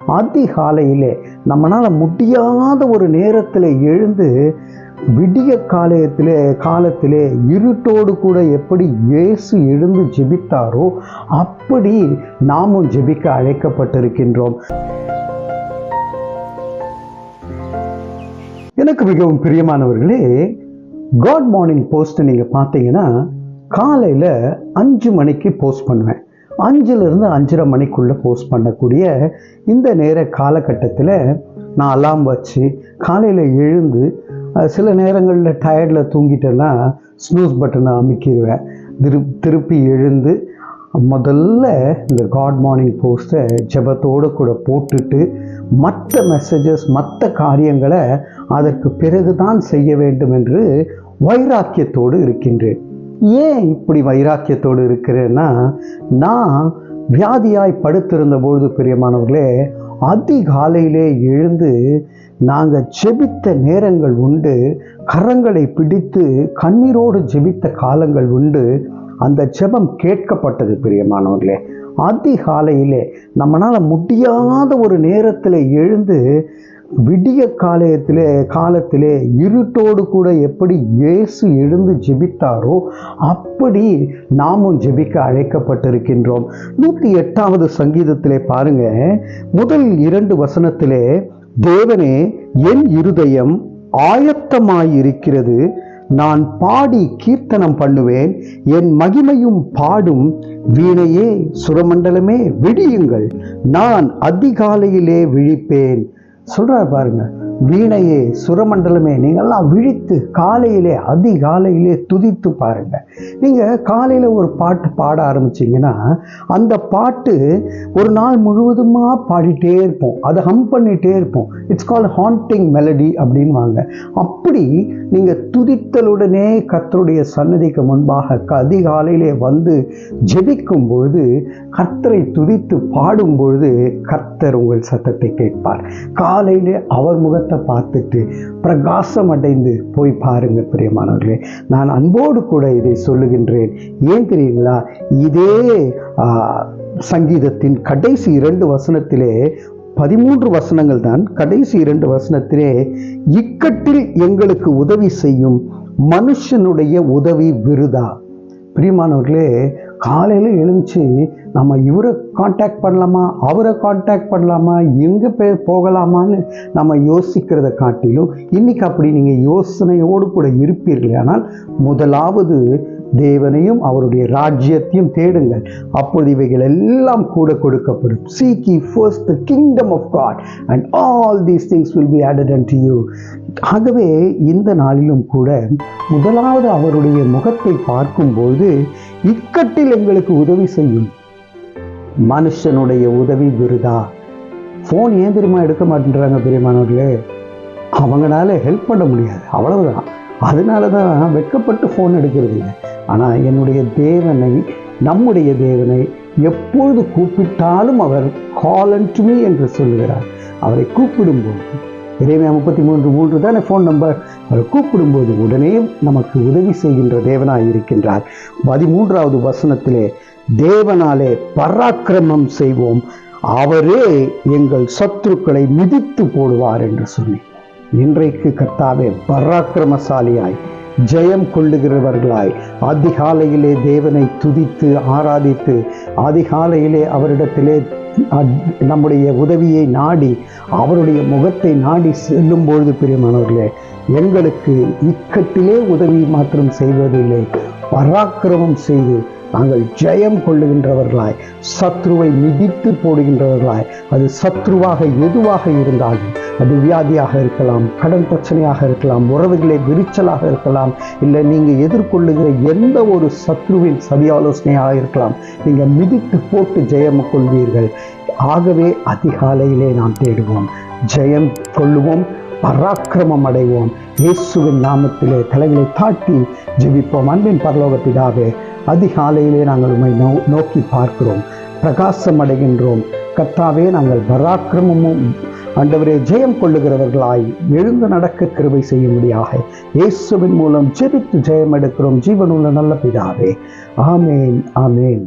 அதிகாலையிலே நம்மளால் முடியாத ஒரு நேரத்தில் எழுந்து விடிய காலத்திலே காலத்திலே இருட்டோடு கூட எப்படி இயேசு எழுந்து ஜெபித்தாரோ அப்படி நாமும் ஜெபிக்க அழைக்கப்பட்டிருக்கின்றோம். எனக்கு மிகவும் பிரியமானவர்களே காட் மார்னிங் போஸ்ட் நீங்கள் பார்த்தீங்கன்னா காலையில் அஞ்சு மணிக்கு போஸ்ட் பண்ணுவேன். அஞ்சுலேருந்து அஞ்சரை மணிக்குள்ளே போஸ்ட் பண்ணக்கூடிய இந்த நேர காலகட்டத்தில் நான் அலாம் வச்சு காலையில் எழுந்து சில நேரங்களில் டயர்டில் தூங்கிட்டேன்னா ஸ்னூஸ் பட்டனை அமைக்கிடுவேன் திரு திருப்பி எழுந்து முதல்ல இந்த காட் மார்னிங் போஸ்ட்டை ஜெபத்தோடு கூட போட்டுட்டு மற்ற மெசேஜஸ் மற்ற காரியங்களை அதற்கு பிறகுதான் செய்ய வேண்டும் என்று வைராக்கியத்தோடு இருக்கின்றேன். ஏன் இப்படி வைராக்கியத்தோடு இருக்கிறேன்னா நான் வியாதியாய் படுத்திருந்த பொழுது பிரியமானவர்களே அதிகாலையிலே எழுந்து நாங்கள் ஜெபித்த நேரங்கள் உண்டு கரங்களை பிடித்து கண்ணீரோடு ஜெபித்த காலங்கள் உண்டு அந்த ஜெபம் கேட்கப்பட்டது பிரியமானவர்களே. அதிகாலையிலே நம்மளால் முடியாத ஒரு நேரத்தில் எழுந்து விடிய காலத்திலே காலத்திலே இருட்டோடு கூட எப்படி இயேசு எழுந்து ஜெபித்தாரோ அப்படி நாமும் ஜெபிக்க அழைக்கப்பட்டிருக்கின்றோம். நூற்றி எட்டாவது சங்கீதத்திலே பாருங்க. முதல் இரண்டு வசனத்திலே தேவனே என் இருதயம் ஆயத்தமாயிருக்கிறது. நான் பாடி கீர்த்தனம் பண்ணுவேன். என் மகிமையும் பாடும். வீணையே சுரமண்டலமே விடியுங்கள். நான் அதிகாலையிலே விழிப்பேன். சொல்கிறார் பாருங்க வீணையே சுரமண்டலமே நீங்கள்லாம் விழித்து காலையிலே அதிகாலையிலே துதித்து பாருங்க. நீங்க காலையில ஒரு பாட்டு பாட ஆரம்பிச்சீங்கன்னா அந்த பாட்டு ஒரு நாள் முழுவதுமா பாடிட்டே இருப்போம். அதை ஹம் பண்ணிட்டே இருப்போம். இட்ஸ் கால் ஹாண்டிங் மெலடி அப்படின்வாங்க அப்படி நீங்க துதித்தலுடனே கர்த்தருடைய சன்னதிக்கு முன்பாக க- அதிகாலையிலே வந்து ஜெபிக்கும் பொழுது கர்த்தரை துதித்து பாடும் பொழுது கர்த்தர் உங்கள் சத்தத்தை கேட்பார். காலையிலே அவர் முகத்தை பார்த்துட்டு பிரகாசம் அடைந்து போய் பாருங்க பிரியமானவர்களே. நான் அன்போடு கூட இதை சொல்லுகின்றேன். ஏன் தெரியுங்களா? இதே சங்கீதத்தின் கடைசி இரண்டு வசனத்திலே பதிமூன்று வசனங்கள் தான் கடைசி இரண்டு வசனத்திலே இக்கட்டில் எங்களுக்கு உதவி செய்யும் மனுஷனுடைய உதவி விருதா? பிரியமானவர்களே காலையில் எழுந்துச்சு நம்ம இவரை காண்டாக்ட் பண்ணலாமா அவரை காண்டாக்ட் பண்ணலாமா எங்கே பே போகலாமான்னு நம்ம யோசிக்கிறத காட்டிலும் இன்றைக்கி அப்படி நீங்கள் யோசனையோடு கூட இருப்பீர்கள். ஆனால் முதலாவது தேவனையும் அவருடைய ராஜ்யத்தையும் தேடுங்கள். அப்பொழுது இவைகள் எல்லாம் கூட கொடுக்கப்படும். Seek first the kingdom of God and all these things will be added unto you ஆகவே இந்த நாளிலும் கூட முதலாவது அவருடைய முகத்தை பார்க்கும்போது இக்கட்டில் எங்களுக்கு உதவி செய்யும். மனுஷனுடைய உதவி விருதா? ஃபோன் ஏன் தெரியுமா எடுக்க மாட்டேன்றாங்க பெரியமானவர்களே? அவங்களால ஹெல்ப் பண்ண முடியாது. அவ்வளவுதான். அதனால தான் வெட்கப்பட்டு ஃபோன் எடுக்கிறது இல்லை. ஆனால் என்னுடைய தேவனை நம்முடைய தேவனை எப்பொழுது கூப்பிட்டாலும் அவர் கால் டு மீ என்று சொல்லுகிறார். அவரை கூப்பிடும்போது இறைமையா முப்பத்தி மூன்று மூன்று தானே ஃபோன் நம்பர் அவரை கூப்பிடும்போது உடனே நமக்கு உதவி செய்கின்ற தேவனாய் இருக்கின்றார். பதிமூன்றாவது வசனத்திலே தேவனாலே பராக்கிரமம் செய்வோம். அவரே எங்கள் சத்துருக்களை மிதித்து போடுவார் என்று சொல்லி இன்றைக்கு கர்த்தாவே பராக்கிரமசாலியாய் ஜெயம் கொள்ளுகிறவர்களாய். அதிகாலையிலே தேவனை துதித்து ஆராதித்து அதிகாலையிலே அவரிடத்திலே நம்முடைய உதவியை நாடி அவருடைய முகத்தை நாடி செல்லும் பொழுது பிரியமானவர்களே எங்களுக்கு இக்கட்டிலே உதவி மாத்திரம் செய்வதில்லை. பராக்கிரமம் செய்து நாங்கள் ஜெயம் கொள்ளுகின்றவர்களாய். சத்ருவை மிதித்து போடுகின்றவர்களாய். அது சத்ருவாக எதுவாக இருந்தாலும் அது வியாதியாக இருக்கலாம் கடன் பிரச்சனையாக இருக்கலாம் உறவுகளை விரிச்சலாக இருக்கலாம் இல்லை நீங்கள் எதிர்கொள்ளுகிற எந்த ஒரு சத்ருவின் சதி ஆலோசனையாக இருக்கலாம் நீங்கள் மிதித்து போட்டு ஜெயம் கொள்வீர்கள். ஆகவே அதிகாலையிலே நாம் தேடுவோம் ஜெயம் கொள்ளுவோம் பராக்கிரமம் அடைவோம். இயேசுவின் நாமத்திலே தலைகளை தாட்டி ஜெபிப்போம். அன்பின் பரலோக பிதாவே அதிகாலையிலே நாங்கள் உம்மை நோ நோக்கி பார்க்கிறோம் பிரகாசம் அடைகின்றோம். கர்த்தாவே நாங்கள் பராக்கிரமமும் ஆண்டவரே ஜெயம் கொள்ளுகிறவர்களாய் எழுந்து நடக்க கிருபை செய்யும்படியாக இயேசுவின் மூலம் ஜெபித்து ஜெயம் எடுக்கிறோம் ஜீவனுள்ள நல்ல பிதாவே. ஆமேன் ஆமேன்.